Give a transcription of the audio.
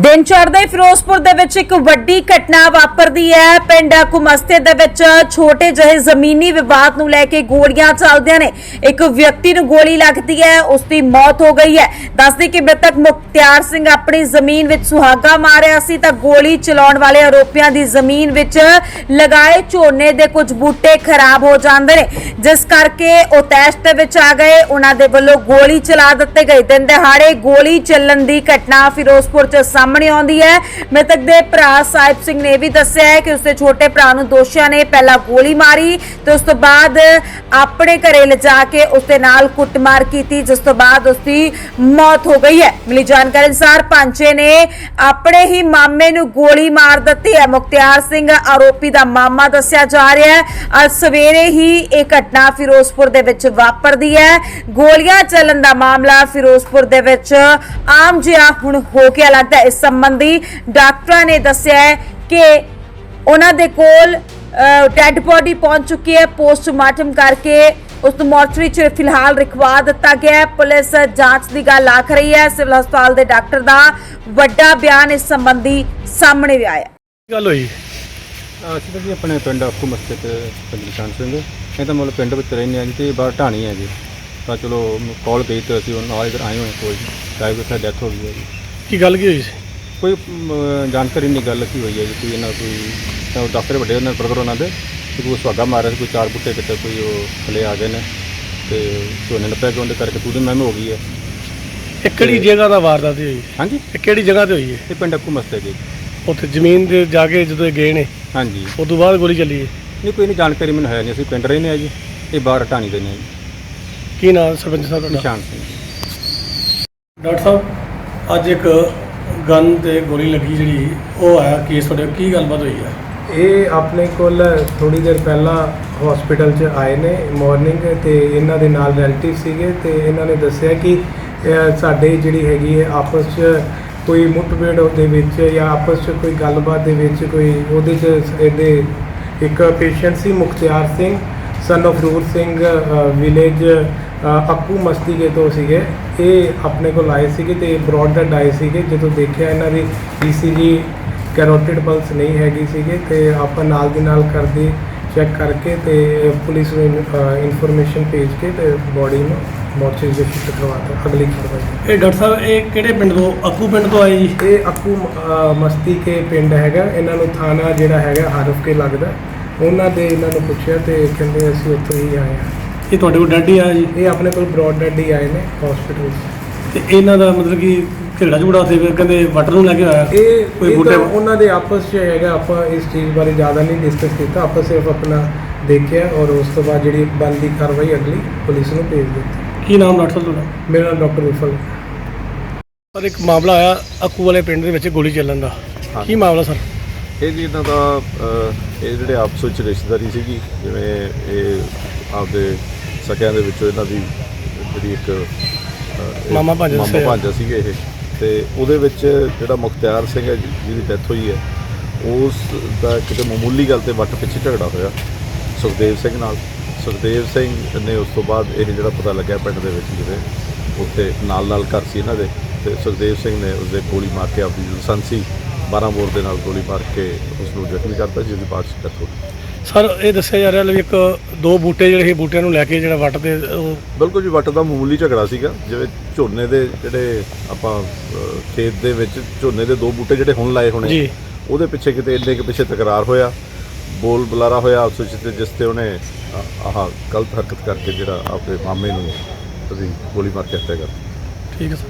ਦਿਨ ਚੜ੍ਹਦੇ ਫਿਰੋਜ਼ਪੁਰ ਦੇ ਵਿੱਚ ਇੱਕ ਵੱਡੀ ਘਟਨਾ ਵਾਪਰਦੀ ਹੈ। ਪਿੰਡ ਕੁਮਸਤੇ ਦੇ ਵਿੱਚ ਛੋਟੇ ਜਿਹੇ ਜ਼ਮੀਨੀ ਵਿਵਾਦ ਨੂੰ ਲੈ ਕੇ ਗੋਲੀਆਂ ਚੱਲਦੀਆਂ ਨੇ। ਇੱਕ ਵਿਅਕਤੀ ਨੂੰ ਗੋਲੀ ਲੱਗਦੀ ਹੈ ਉਸ ਦੀ ਮੌਤ ਹੋ ਗਈ ਹੈ। ਦੱਸਦੇ ਕਿ ਮ੍ਰਿਤਕ ਮੁਖਤਿਆਰ ਸਿੰਘ ਆਪਣੀ ਜ਼ਮੀਨ ਵਿੱਚ ਸੁਹਾਗਾ ਮਾਰਿਆ ਸੀ ਤਾਂ ਗੋਲੀ ਚਲਾਉਣ ਵਾਲੇ ਆਰੋਪੀਆਂ ਦੀ ਜ਼ਮੀਨ ਵਿੱਚ ਲਗਾਏ ਝੋਨੇ ਦੇ ਕੁਝ ਬੂਟੇ ਖਰਾਬ ਹੋ ਜਾਂਦੇ ਨੇ। ਜਿਸ ਕਰਕੇ ਉਹ ਤੈਸ਼ ਦੇ ਵਿੱਚ ਆ ਗਏ। ਉਹਨਾਂ ਦੇ ਵੱਲੋਂ ਗੋਲੀ ਚਲਾ ਦਿੱਤੇ ਗਏ। ਦਿਨ ਦਿਹਾੜੇ ਗੋਲੀ ਚੱਲਣ ਦੀ ਘਟਨਾ ਫਿਰੋਜ਼ਪੁਰ 'ਚ ਸਾਹਮਣੇ ਆਉਂਦੀ ਹੈ। ਮ੍ਰਿਤਕ ਦੇ ਭਰਾ ਸਾਹਿਬ ਸਿੰਘ ਨੇ ਇਹ ਵੀ ਦੱਸਿਆ ਹੈ ਕਿ ਉਸਦੇ ਛੋਟੇ ਭਰਾ ਨੂੰ ਦੋਸ਼ੀਆਂ ਨੇ ਪਹਿਲਾਂ ਗੋਲੀ ਮਾਰੀ ਤੇ ਉਸ ਤੋਂ ਬਾਅਦ ਆਪਣੇ ਘਰੇ ਲਿਜਾ ਕੇ ਉਸਦੇ ਨਾਲ ਕੁੱਟਮਾਰ ਕੀਤੀ, ਜਿਸ ਤੋਂ ਬਾਅਦ ਉਸਦੀ ਮੌਤ ਹੋ ਗਈ ਹੈ। ਮਿਲੀ ਜਾਣਕਾਰੀ ਅਨੁਸਾਰ ਪਾਂਚੇ ਨੇ ਆਪਣੇ ਹੀ ਮਾਮੇ ਨੂੰ ਗੋਲੀ ਮਾਰ ਦਿੱਤੀ ਹੈ। ਮੁਖਤਿਆਰ ਸਿੰਘ ਆਰੋਪੀ ਦਾ ਮਾਮਾ ਦੱਸਿਆ ਜਾ ਰਿਹਾ ਹੈ। ਅੱਜ ਸਵੇਰੇ ਹੀ ਇਹ ਘਟਨਾ ਫਿਰੋਜ਼ਪੁਰ ਦੇ ਵਿੱਚ ਵਾਪਰਦੀ ਹੈ। ਗੋਲੀਆਂ ਚੱਲਣ ਦਾ ਮਾਮਲਾ ਫਿਰੋਜ਼ਪੁਰ ਦੇ ਵਿੱਚ ਆਮ ਜਿਹਾ ਹੁਣ ਹੋ ਗਿਆ। ਲੱਗਦਾ ਹੈ। ਇਸ ਸੰਬੰਧੀ ਡਾਕਟਰਾਂ ਨੇ ਦੱਸਿਆ ਹੈ ਕਿ ਉਹਨਾਂ ਦੇ ਕੋਲ ਡੈੱਡ ਬੋਡੀ ਪਹੁੰਚ ਚੁੱਕੀ ਹੈ ਪੋਸਟਮਾਰਟਮ ਕਰਕੇ। ਉਸ ਨੂੰ ਮੋਰਚਰੀ 'ਚ ਫਿਲਹਾਲ ਰਖਵਾ ਦਿੱਤਾ ਗਿਆ ਹੈ। ਪੁਲਿਸ ਜਾਂਚ ਦੀ ਗੱਲ ਆਖ ਰਹੀ ਹੈ। ਸਿਵਲ ਹਸਪਤਾਲ ਦੇ ਡਾਕਟਰ ਦਾ ਵੱਡਾ ਬਿਆਨ ਇਸ ਸੰਬੰਧੀ ਸਾਹਮਣੇ ਵੀ ਆਇਆ। ਗੱਲ ਹੋਈ? ਅਸੀਂ ਤਾਂ ਜੀ ਆਪਣੇ ਪਿੰਡ ਆਪਕੋ ਪਿੰਡ ਨਿਸ਼ਾਨ ਸਿੰਘ। ਇਹ ਤਾਂ ਮਤਲਬ ਪਿੰਡ ਵਿੱਚ ਰਹਿੰਦੇ ਆ ਜੀ ਤੇ ਬਾਹਰ ਢਾਣੀ ਹੈ ਜੀ। ਤਾਂ ਚਲੋ ਕਾਲ ਗਈ ਤੇ ਅਸੀਂ ਉਹਨਾਂ ਨਾਲ ਇੱਧਰ ਆਏ ਹੋਏ ਕੋਈ। ਡਰਾਈਵਰ ਦਾ ਡੈਥ ਹੋ ਗਈ ਹੈ ਜੀ। ਕੀ ਗੱਲ ਕੀ ਹੋਈ ਸੀ? ਕੋਈ ਜਾਣਕਾਰੀ ਨਹੀਂ ਗੱਲ ਕੀ ਹੋਈ ਹੈ ਜੀ ਕੋਈ ਇਹਨਾਂ ਕੋਈ ਉਹ ਡਾਕਟਰ ਵੱਡੇ ਉਹਨਾਂ ਬਰਗਰ ਉਹਨਾਂ ਦੇ ਤੇ ਕੋਈ ਸੁਹਾਗਾ ਮਾਰਿਆ ਸੀ ਕੋਈ ਚਾਰ ਬੁੱਟੇ ਕਿਤੇ ਕੋਈ ਉਹ ਥੱਲੇ ਆ ਗਏ ਨੇ ਤੇ ਝੋਨੇ ਨੱਪਿਆ ਕਿ ਉਹਦੇ ਕਰਕੇ ਪੂਰੀ ਮਹਿਮ ਹੋ ਗਈ ਹੈ। ਇਹ ਕਿਹੜੀ ਜਗ੍ਹਾ ਦਾ ਵਾਰਦਾਤ ਹੋਈ? ਹਾਂਜੀ। ਇਹ ਕਿਹੜੀ ਜਗ੍ਹਾ ਤੇ ਹੋਈ ਹੈ? ਇਹ ਪਿੰਡ ਆਪਕੋ ਮਸਤੇ ਜੀ ਉੱਥੇ ਜ਼ਮੀਨ ਤੇ ਜਾ ਕੇ ਜਦੋਂ ਇਹ ਗਏ ਨੇ ਹਾਂਜੀ। ਉਸ ਤੋਂ ਬਾਅਦ ਗੋਲੀ ਚੱਲੀ ਹੈ? ਨਹੀਂ ਕੋਈ ਨਹੀਂ ਜਾਣਕਾਰੀ ਮੈਨੂੰ ਹੈ ਨਹੀਂ ਅਸੀਂ ਪਿੰਡ ਰਹਿੰਦੇ ਆ ਜੀ ਇਹ ਬਾਹਰ ਢਾਣੀ ਦੇ ਨੇ। ਜੀ ਕੀ ਨਾਮ ਸਰਪੰਚ ਸਾਹਿਬ ਤੁਹਾਡਾ? ਨਿਸ਼ਾਨ ਸਿੰਘ। ਡਾਕਟਰ ਸਾਹਿਬ ਅੱਜ ਇੱਕ ਗਨ ਤੇ ਗੋਲੀ ਲੱਗੀ ਜਿਹੜੀ ਉਹ ਆਇਆ ਕੇਸ ਤੁਹਾਡੇ ਕੀ ਗੱਲਬਾਤ ਹੋਈ ਹੈ ਇਹ ਆਪਣੇ ਕੋਲ ਥੋੜੀ ਦੇਰ ਪਹਿਲਾਂ ਹਸਪੀਟਲ 'ਚ ਆਏ ਨੇ ਮਾਰਨਿੰਗ ਤੇ ਇਹਨਾਂ ਦੇ ਨਾਲ ਰਿਲੇਟਿਵ ਸੀਗੇ ਤੇ ਇਹਨਾਂ ਨੇ ਦੱਸਿਆ ਕਿ ਅਹ, ਸਾਡੇ ਜਿਹੜੀ ਹੈਗੀ ਹੈ ਆਪਸ 'ਚ ਕੋਈ ਮੁੱਠਭੇੜ ਦੇ ਵਿੱਚ ਜਾਂ ਆਪਸ 'ਚ ਕੋਈ ਗੱਲਬਾਤ ਦੇ ਵਿੱਚ ਕੋਈ ਉਹਦੇ 'ਚ ਇਹਦੇ ਇੱਕ patient C Mukhtiar Singh son of Roor Singh village Akku Mastike ਤੋਂ ਸੀਗੇ। ਇਹ ਆਪਣੇ ਕੋਲ ਆਏ ਸੀਗੇ ਤੇ ਬ੍ਰੌਡ ਡੈਡ ਆਏ ਸੀਗੇ। ਜਦੋਂ ਦੇਖਿਆ ਇਹਨਾਂ ਦੀ ECG ਕੈਰੋਟਿਡ ਪਲਸ ਨਹੀਂ ਹੈਗੀ ਸੀਗੇ ਤੇ ਆਪਾਂ ਨਾਲ ਦੀ ਨਾਲ ਕਰਦੇ ਚੈੱਕ ਕਰਕੇ ਤੇ ਪੁਲਿਸ ਨੂੰ ਇਨਫੋਰਮੇਸ਼ਨ ਭੇਜ ਕੇ ਤੇ ਬੋਡੀ ਨੂੰ ਮੋਰਚਰੀ ਦੇ ਸ਼ਿਫਟ ਕਰਵਾਤਾ। ਅਗਲੀ ਕਾਰਵਾਈ। ਇਹ ਡਾਕਟਰ ਸਾਹਿਬ ਇਹ ਕਿਹੜੇ ਪਿੰਡ ਤੋਂ ਅਕੂ ਪਿੰਡ ਤੋਂ ਆਏ ਜੀ? ਇਹ ਅੱਕੂ ਮਸਤੀ ਕੇ ਪਿੰਡ ਹੈਗਾ। ਇਹਨਾਂ ਨੂੰ ਥਾਣਾ ਜਿਹੜਾ ਹੈਗਾ ਹਰਫ ਕੇ ਲੱਗਦਾ। ਉਹਨਾਂ ਦੇ ਇਹਨਾਂ ਨੂੰ ਪੁੱਛਿਆ ਤੇ ਕਹਿੰਦੇ ਅਸੀਂ ਉੱਥੋਂ ਹੀ ਆਏ ਹਾਂ। ਇਹ ਤੁਹਾਡੇ ਕੋਲ ਡੈਡ ਆਇਆ ਜੀ? ਇਹ ਆਪਣੇ ਕੋਲ ਬ੍ਰੌਡ ਡੈਡ ਹੀ ਆਏ ਨੇ ਹਸਪੀਟਲ ਤੇ ਇਹਨਾਂ ਦਾ ਮਤਲਬ ਕਿ ਝਗੜਾ ਝੁਗੜਾ ਉੱਥੇ ਫਿਰ ਕਹਿੰਦੇ ਵਟਰ ਨੂੰ ਲੈ ਕੇ ਆਇਆ। ਇਹ ਕੋਈ ਬੂਟੇ ਤਾਂ ਉਹਨਾਂ ਦੇ ਆਪਸ 'ਚ ਹੈਗਾ ਆਪਾਂ ਇਸ ਚੀਜ਼ ਬਾਰੇ ਜ਼ਿਆਦਾ ਨਹੀਂ ਡਿਸਕਸ ਕੀਤਾ। ਆਪਾਂ ਸਿਰਫ ਆਪਣਾ ਦੇਖਿਆ ਔਰ ਉਸ ਤੋਂ ਬਾਅਦ ਜਿਹੜੀ ਬਣਦੀ ਕਾਰਵਾਈ ਅਗਲੀ ਪੁਲਿਸ ਨੂੰ ਭੇਜ ਦਿੱਤੀ। ਕੀ ਨਾਮ ਡਾਕਟਰ ਸਾਹਿਬ ਤੁਹਾਡਾ? ਮੇਰਾ ਨਾਮ ਡਾਕਟਰ ਵਿਫਲ ਸਰ ਇੱਕ ਮਾਮਲਾ ਆਇਆ ਅਕੂ ਵਾਲੇ ਪਿੰਡ ਦੇ ਵਿੱਚ ਗੋਲੀ ਚੱਲਣ ਦਾ। ਕੀ ਮਾਮਲਾ ਸਰ? ਇਹ ਜੀ ਇਹਨਾਂ ਦਾ ਅਹ, ਇਹ ਜਿਹੜੇ ਆਪਸ ਵਿੱਚ ਰਿਸ਼ਤੇਦਾਰੀ ਸੀਗੀ ਜਿਵੇਂ ਇਹ ਆਪਦੇ ਸਕਿਆਂ ਦੇ ਵਿੱਚੋਂ ਇਹਨਾਂ ਦੀ ਜਿਹੜੀ ਇੱਕ ਮਾਮਾ ਭਾਂਜਾ ਮਾਮਾ। ਭਾਂਜਾ ਸੀਗੇ ਇਹ। ਤੇ ਉਹਦੇ ਵਿੱਚ ਜਿਹੜਾ ਮੁਖਤਿਆਰ ਸਿੰਘ ਹੈ ਜਿਹਦੀ ਡੈਥ ਹੋਈ ਹੈ ਉਸ ਦਾ ਕਿਤੇ ਮਾਮੂਲੀ ਗੱਲ ਤੇ ਵੱਟ ਪਿੱਛੇ ਝਗੜਾ ਹੋਇਆ ਸੁਖਦੇਵ ਸਿੰਘ ਨਾਲ। ਸੁਖਦੇਵ ਸਿੰਘ ਨੇ ਉਸ ਤੋਂ ਬਾਅਦ ਇਹ ਜਿਹੜਾ ਪਤਾ ਲੱਗਿਆ ਪਿੰਡ ਦੇ ਵਿੱਚ ਜਿਹੜੇ ਉੱਥੇ ਨਾਲ ਨਾਲ ਘਰ ਸੀ ਇਹਨਾਂ ਦੇ ਤੇ ਸੁਖਦੇਵ ਸਿੰਘ ਨੇ ਉਸਦੇ ਗੋਲੀ ਮਾਰ ਕੇ ਆਪਣੀ ਲਾਇਸੈਂਸੀ 12 ਬੋਰ ਦੇ ਨਾਲ ਗੋਲੀ ਮਾਰ ਕੇ ਉਸ ਨੂੰ ਜ਼ਖਮੀ ਕਰਤਾ ਜਿਸ ਦੀ ਬਾਅਦ 'ਚ ਡੈਥ ਹੋ ਗਈ। ਸਰ ਇਹ ਦੱਸਿਆ ਜਾ ਰਿਹਾ ਵੀ ਇੱਕ ਦੋ ਬੂਟੇ ਜਿਹੜੇ ਸੀ ਬੂਟਿਆਂ ਨੂੰ ਲੈ ਕੇ ਜਿਹੜਾ ਵੱਟ ਤੇ ਉਹ ਬਿਲਕੁਲ ਜੀ ਵੱਟ ਦਾ ਮਾਮੂਲੀ ਝਗੜਾ ਸੀਗਾ। ਜਿਵੇਂ ਝੋਨੇ ਦੇ ਜਿਹੜੇ ਆਪਾਂ ਅਹ, ਖੇਤ ਦੇ ਵਿੱਚ ਝੋਨੇ ਦੇ ਦੋ ਬੂਟੇ ਜਿਹੜੇ ਹੁਣ ਲਾਏ ਹੋਣੇ ਜੀ। ਉਹਦੇ ਪਿੱਛੇ ਕਿਤੇ ਇੰਨੇ ਕੁ ਪਿੱਛੇ ਤਕਰਾਰ ਹੋਇਆ ਬੋਲ ਬੁਲਾਰਾ ਹੋਇਆ ਆਪਸ ਵਿੱਚ ਤੇ ਜਿਸ ਤੇ ਉਹਨੇ ਆ- ਆਹ ਗਲਤ ਹਰਕਤ ਕਰਕੇ ਜਿਹੜਾ ਆਪਣੇ ਮਾਮੇ ਨੂੰ ਉਹਦੀ ਗੋਲੀ ਮਾਰ ਕੇ ਹੱਤਿਆ ਕਰ ਦਿੱਤੀ। ਠੀਕ ਹੈ ਸਰ।